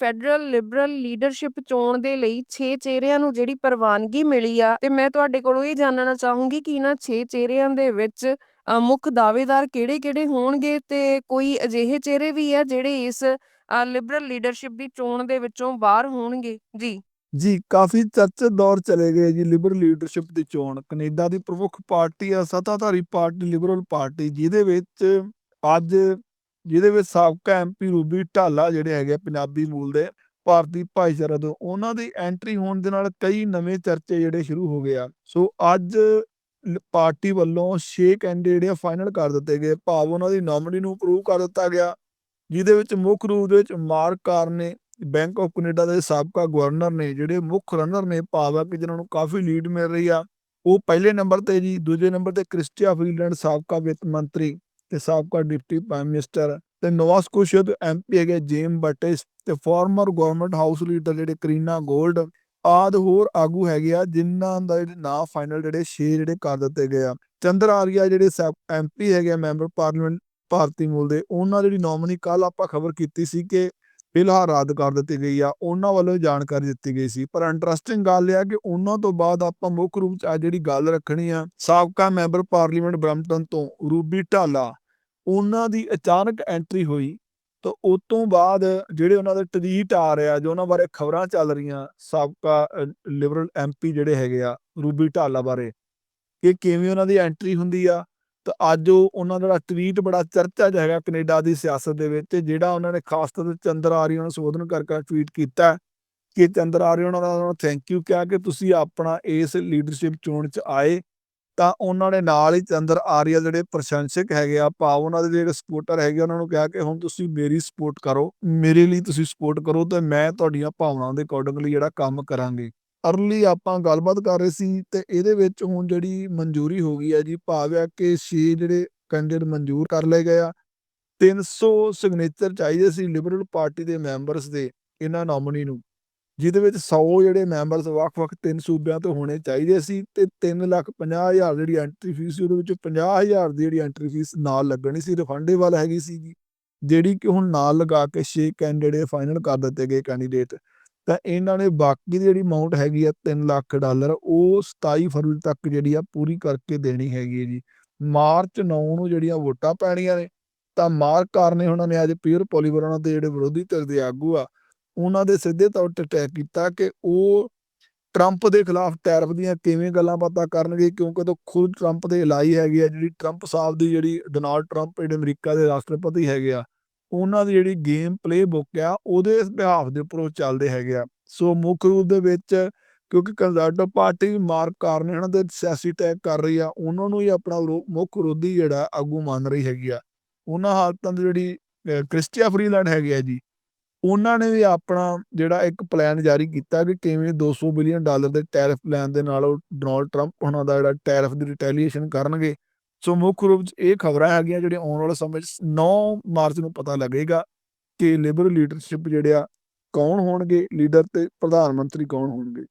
Federal Liberal leadership ਚੋਣ ਦੇ ਲਈ 6 ਚਿਹਰਿਆਂ ਨੂੰ ਜਿਹੜੀ ਪ੍ਰਵਾਨਗੀ ਮਿਲੀ ਆ, ਤੇ ਮੈਂ ਤੁਹਾਡੇ ਕੋਲੋਂ ਇਹ ਜਾਣਨਾ ਚਾਹੂੰਗੀ ਕਿ ਇਹਨਾਂ 6 ਚਿਹਰਿਆਂ ਦੇ ਵਿੱਚ ਮੁੱਖ ਦਾਅਵੇਦਾਰ ਕਿਹੜੇ-ਕਿਹੜੇ ਹੋਣਗੇ ਤੇ ਕੋਈ ਅਜਿਹੇ ਚਿਹਰੇ ਵੀ ਆ ਜਿਹੜੇ ਇਸ ਲਿਬਰਲ ਲੀਡਰਸ਼ਿਪ ਦੀ ਚੋਣ ਦੇ ਵਿੱਚੋਂ ਬਾਹਰ ਹੋਣਗੇ? ਜੀ। ਜੀ, ਕਾਫੀ ਚਰਚਿਤ ਦੌਰ ਚਲੇ ਗਏ ਜੀ ਲਿਬਰਲ ਲੀਡਰਸ਼ਿਪ ਦੀ ਚੋਣ। ਕੈਨੇਡਾ ਦੀ ਪ੍ਰਮੁੱਖ ਪਾਰਟੀ ਆ, ਸੱਤਾਧਾਰੀ ਪਾਰਟੀ, ਲਿਬਰਲ ਪਾਰਟੀ, ਜਿਹਦੇ ਵਿੱਚ ਅੱਜ ਜਿਹਦੇ ਵਿੱਚ ਸਾਬਕਾ ਐਮਪੀ ਰੂਬੀ ਢਾਲਾ ਜਿਹੜੇ ਹੈਗੇ ਆ ਪੰਜਾਬੀ ਮੂਲ ਦੇ ਭਾਰਤੀ ਭਾਈਚਾਰਾ ਤੋਂ, ਉਹਨਾਂ ਦੀ ਐਂਟਰੀ ਹੋਣ ਦੇ ਨਾਲ ਕਈ ਨਵੇਂ ਚਰਚੇ ਜਿਹੜੇ ਸ਼ੁਰੂ ਹੋ ਗਏ ਆ। ਸੋ ਅੱਜ ਪਾਰਟੀ ਵੱਲੋਂ 6 ਕੈਂਡੀਡੇਟ ਜਿਹੜੇ ਫਾਈਨਲ ਕਰ ਦਿੱਤੇ ਗਏ, ਭਾਵ ਉਹਨਾਂ ਦੀ ਨੋਮਨੀ ਨੂੰ ਅਪਰੂਵ ਕਰ ਦਿੱਤਾ ਗਿਆ, ਜਿਹਦੇ ਵਿੱਚ ਮੁੱਖ ਰੂਪ ਦੇ ਵਿੱਚ ਮਾਰਕ ਕਾਰ ਨੇ ਬੈਂਕ ਆਫ ਕੈਨੇਡਾ ਦੇ ਸਾਬਕਾ ਗਵਰਨਰ ਨੇ, ਜਿਹੜੇ ਮੁੱਖ ਰਨਰ ਨੇ, ਭਾਵ ਆ ਕਿ ਜਿਨ੍ਹਾਂ ਨੂੰ ਕਾਫੀ ਲੀਡ ਮਿਲ ਰਹੀ ਆ। ਉਹ ਪਹਿਲੇ ਨੰਬਰ ਤੇ ਜੀ, ਦੂਜੇ ਨੰਬਰ ਤੇ ਕ੍ਰਿਸਟੀਆ ਫੀਲਡ ਸਾਬਕਾ ਵਿੱਤ ਮੰਤਰੀ। ਤੇ ਸਾਬਕਾ ਡਿਪਟੀ ਪ੍ਰਾਈਮ ਮਿਨਿਸਟਰ ਤੇ ਨੋਵਾ ਸਕੋਸ਼ੀਆ ਤੋਂ ਐਮਪੀ ਹੈਗੇ ਜੇਮ ਬਟਿਸ ਤੇ ਫਾਰਮਰ ਗਵਰਨਮੈਂਟ ਹਾਊਸ ਲੀਡਰ ਜਿਹੜੇ ਕਰੀਨਾ ਗੋਲਡ, ਆਦ ਹੋਰ ਆਗੂ ਹੈਗੇ ਆ ਜਿਨ੍ਹਾਂ ਦਾ ਜਿਹੜੇ ਨਾਂ ਫਾਈਨਲ ਜਿਹੜੇ 6 ਜਿਹੜੇ ਕਰ ਦਿੱਤੇ ਗਏ ਆ। ਚੰਦਰ ਆਰੀਆ ਜਿਹੜੇ ਐਮਪੀ ਹੈਗੇ ਆ ਮੈਂਬਰ ਪਾਰਲੀਮੈਂਟ ਭਾਰਤੀ ਮੂਲ ਦੇ, ਉਹਨਾਂ ਦੀ ਜਿਹੜੀ ਨੋਮਨੀ ਕੱਲ ਆਪਾਂ ਖਬਰ ਕੀਤੀ ਸੀ ਕਿ ਫਿਲਹਾਲ ਰੱਦ ਕਰ ਦਿੱਤੀ ਗਈ ਆ, ਉਹਨਾਂ ਵੱਲੋਂ ਜਾਣਕਾਰੀ ਦਿੱਤੀ ਗਈ ਸੀ। ਪਰ ਇੰਟਰਸਟਿੰਗ ਗੱਲ ਇਹ ਆ ਕਿ ਉਹਨਾਂ ਤੋਂ ਬਾਅਦ ਆਪਾਂ ਮੁੱਖ ਰੂਪ ਚ ਅੱਜ ਜਿਹੜੀ ਗੱਲ ਰੱਖਣੀ ਆ, ਸਾਬਕਾ ਮੈਂਬਰ ਪਾਰਲੀਮੈਂਟ ਬਰਮਟਨ ਤੋਂ ਰੂਬੀ ਢਾਲਾ। ਉਹਨਾਂ ਦੀ ਅਚਾਨਕ ਐਂਟਰੀ ਹੋਈ ਤਾਂ ਉਸ ਤੋਂ ਬਾਅਦ ਜਿਹੜੇ ਉਹਨਾਂ ਦੇ ਟਵੀਟ ਆ ਰਿਹਾ ਜੋ ਉਹਨਾਂ ਬਾਰੇ ਖਬਰਾਂ ਚੱਲ ਰਹੀਆਂ, ਸਾਬਕਾ ਲਿਬਰਲ ਐਮਪੀ ਜਿਹੜੇ ਹੈਗੇ ਆ, ਰੂਬੀ ਢਾਲਾ ਬਾਰੇ, ਕਿ ਕਿਵੇਂ ਉਹਨਾਂ ਦੀ ਐਂਟਰੀ ਹੁੰਦੀ ਆ, ਤਾਂ ਅੱਜ ਉਹ ਉਹਨਾਂ ਦਾ ਟਵੀਟ ਬੜਾ ਚਰਚਾ 'ਚ ਹੈਗਾ ਕੈਨੇਡਾ ਦੀ ਸਿਆਸਤ ਦੇ ਵਿੱਚ ਤੇ ਜਿਹੜਾ ਉਹਨਾਂ ਨੇ ਖਾਸ ਤੌਰ ਤੇ ਚੰਦਰ ਆਰੀਆ ਨੂੰ ਸੰਬੋਧਨ ਕਰਕੇ ਟਵੀਟ ਕੀਤਾ, ਕਿ ਚੰਦਰ ਆਰੀਆ ਉਹਨਾਂ ਦਾ ਥੈਂਕ ਯੂ ਕਿਹਾ ਕਿ ਤੁਸੀਂ ਆਪਣਾ ਇਸ ਲੀਡਰਸ਼ਿਪ ਚੋਣ 'ਚ ਆਏ ਤਾਂ ਉਹਨਾਂ ਨੇ ਨਾਲ ਹੀ ਚੰਦਰ ਆਰੀਆ ਜਿਹੜੇ ਪ੍ਰਸ਼ੰਸਕ ਹੈਗੇ ਆ, ਭਾਵ ਉਹਨਾਂ ਦੇ ਜਿਹੜੇ ਸਪੋਰਟਰ ਹੈਗੇ ਉਹਨਾਂ ਨੂੰ ਕਿਹਾ ਕਿ ਹੁਣ ਤੁਸੀਂ ਮੇਰੀ ਸਪੋਰਟ ਕਰੋ, ਮੇਰੇ ਲਈ ਤੁਸੀਂ ਸਪੋਰਟ ਕਰੋ ਤੇ ਮੈਂ ਤੁਹਾਡੀਆਂ ਭਾਵਨਾਵਾਂ ਦੇ ਅਕੋਰਡਿੰਗਲੀ ਜਿਹੜਾ ਕੰਮ ਕਰਾਂਗੇ। ਅਰਲੀ ਆਪਾਂ ਗੱਲਬਾਤ ਕਰ ਰਹੇ ਸੀ ਤੇ ਇਹਦੇ ਵਿੱਚ ਹੁਣ ਜਿਹੜੀ ਮਨਜ਼ੂਰੀ ਹੋ ਗਈ ਹੈ ਜੀ, ਭਾਵ ਹੈ ਕਿ 6 ਜਿਹੜੇ ਕੈਂਡੀਡੇਟ ਮਨਜ਼ੂਰ ਕਰ ਲਏ ਗਏ ਆ 300 ਸਿਗਨੇਚਰ ਚਾਹੀਦੇ ਸੀ ਲਿਬਰਲ ਪਾਰਟੀ ਦੇ ਮੈਂਬਰਸ ਦੇ, ਇਹਨਾਂ ਨੋਮਨੀ ਨੂੰ। ਜਿਹਦੇ ਵਿੱਚ 100 ਜਿਹੜੇ ਮੈਂਬਰਸ ਵੱਖ-ਵੱਖ ਤਿੰਨ ਸੂਬਿਆਂ ਤੋਂ ਹੋਣੇ ਚਾਹੀਦੇ ਸੀ ਤੇ 3 ਲੱਖ 50 ਹਜ਼ਾਰ ਜਿਹੜੀ ਐਂਟਰੀ ਫੀਸ ਸੀ, ਉਹਦੇ ਵਿੱਚ 50 ਹਜ਼ਾਰ ਦੀ ਜਿਹੜੀ ਐਂਟਰੀ ਫੀਸ ਨਾਲ ਲੱਗਣੀ ਸੀ ਰਿਫੰਡੇਬਲ ਹੈਗੀ ਸੀਗੀ, ਜਿਹੜੀ ਕਿ ਹੁਣ ਨਾਲ ਲਗਾ ਕੇ 6 ਕੈਂਡੀਡੇਟ ਫਾਈਨਲ ਕਰ ਦਿੱਤੇ ਗਏ ਕੈਂਡੀਡੇਟ ਤਾਂ ਇਹਨਾਂ ਨੇ ਬਾਕੀ ਦੀ ਜਿਹੜੀ ਅਮਾਉਂਟ ਹੈਗੀ ਆ 3 ਲੱਖ ਡਾਲਰ, ਉਹ 27 ਫਰਵਰੀ ਤੱਕ ਜਿਹੜੀ ਆ ਪੂਰੀ ਕਰਕੇ ਦੇਣੀ ਹੈਗੀ ਹੈ ਜੀ। ਮਾਰਚ 9 ਨੂੰ ਜਿਹੜੀਆਂ ਵੋਟਾਂ ਪੈਣੀਆਂ ਨੇ, ਤਾਂ ਮਾਰਕ ਕਾਰਨੇ ਉਹਨਾਂ ਨੇ ਅੱਜ ਪੀਅਰ ਪੋਲੀਵਰ ਉਹਨਾਂ ਦੇ ਜਿਹੜੇ ਵਿਰੋਧੀ ਧਿਰ ਦੇ ਆਗੂ ਆ ਉਹਨਾਂ ਦੇ ਸਿੱਧੇ ਤੌਰ ਤੇ ਅਟੈਕ ਕੀਤਾ ਕਿ ਉਹ ਟਰੰਪ ਦੇ ਖਿਲਾਫ ਟੈਰਫ ਦੀਆਂ ਕਿਵੇਂ ਗੱਲਾਂ ਬਾਤਾਂ ਕਰਨਗੇ, ਕਿਉਂਕਿ ਉਹ ਖੁਦ ਟਰੰਪ ਦੇ ਇਲਾਈ ਹੈਗੇ ਆ, ਜਿਹੜੀ ਟਰੰਪ ਸਾਹਿਬ ਦੀ ਜਿਹੜੀ ਡੋਨਾਲਡ ਟਰੰਪ ਜਿਹੜੇ ਅਮਰੀਕਾ ਦੇ ਰਾਸ਼ਟਰਪਤੀ ਹੈਗੇ ਆ, ਉਹਨਾਂ ਦੀ ਜਿਹੜੀ ਗੇਮ ਪਲੇ ਬੁੱਕ ਆ, ਉਹਦੇ ਬਿਹਾਫ ਦੇ ਉੱਪਰ ਉਹ ਚੱਲਦੇ ਹੈਗੇ ਆ। ਸੋ ਮੁੱਖ ਰੂਪ ਦੇ ਵਿੱਚ ਕਿਉਂਕਿ ਕੰਜ਼ਰਵੇਟਿਵ ਪਾਰਟੀ ਮਾਰਕ ਕਾਰ ਨੇ ਇਹਨਾਂ ਦੇ ਸਿਆਸੀ ਟੈਗ ਕਰ ਰਹੀ ਆ, ਉਹਨਾਂ ਨੂੰ ਹੀ ਆਪਣਾ ਵਿਰੋ- ਮੁੱਖ ਵਿਰੋਧੀ ਜਿਹੜਾ ਆਗੂ ਮੰਨ ਰਹੀ ਹੈਗੀ ਆ। ਉਹਨਾਂ ਹਾਲਤਾਂ ਦੀ ਜਿਹੜੀ ਕ੍ਰਿਸਟੀਆ ਫਰੀਲੈਂਡ ਹੈਗੀ ਆ ਜੀ ਉਹਨਾਂ ਨੇ ਵੀ ਆਪਣਾ ਜਿਹੜਾ ਇੱਕ ਪਲਾਨ ਜਾਰੀ ਕੀਤਾ ਕਿ ਕਿਵੇਂ 200 ਬਿਲੀਅਨ ਡਾਲਰ ਦੇ ਟੈਰਿਫ ਲੈਣ ਦੇ ਨਾਲ ਉਹ ਡੋਨਾਲਡ ਟਰੰਪ ਉਹਨਾਂ ਦਾ ਜਿਹੜਾ ਟੈਰਿਫ ਦੀ ਰਿਟੈਲੀਏਸ਼ਨ ਕਰਨਗੇ। ਸੋ ਮੁੱਖ ਰੂਪ 'ਚ ਇਹ ਖਬਰਾਂ ਹੈਗੀਆਂ ਜਿਹੜੀਆਂ ਆਉਣ ਵਾਲੇ ਸਮੇਂ 'ਚ 9 ਮਾਰਚ ਨੂੰ ਪਤਾ ਲੱਗੇਗਾ ਕਿ ਲਿਬਰਲ ਲੀਡਰਸ਼ਿਪ ਜਿਹੜੇ ਆ ਕੌਣ ਹੋਣਗੇ, ਲੀਡਰ ਤੇ ਪ੍ਰਧਾਨ ਮੰਤਰੀ ਕੌਣ ਹੋਣਗੇ।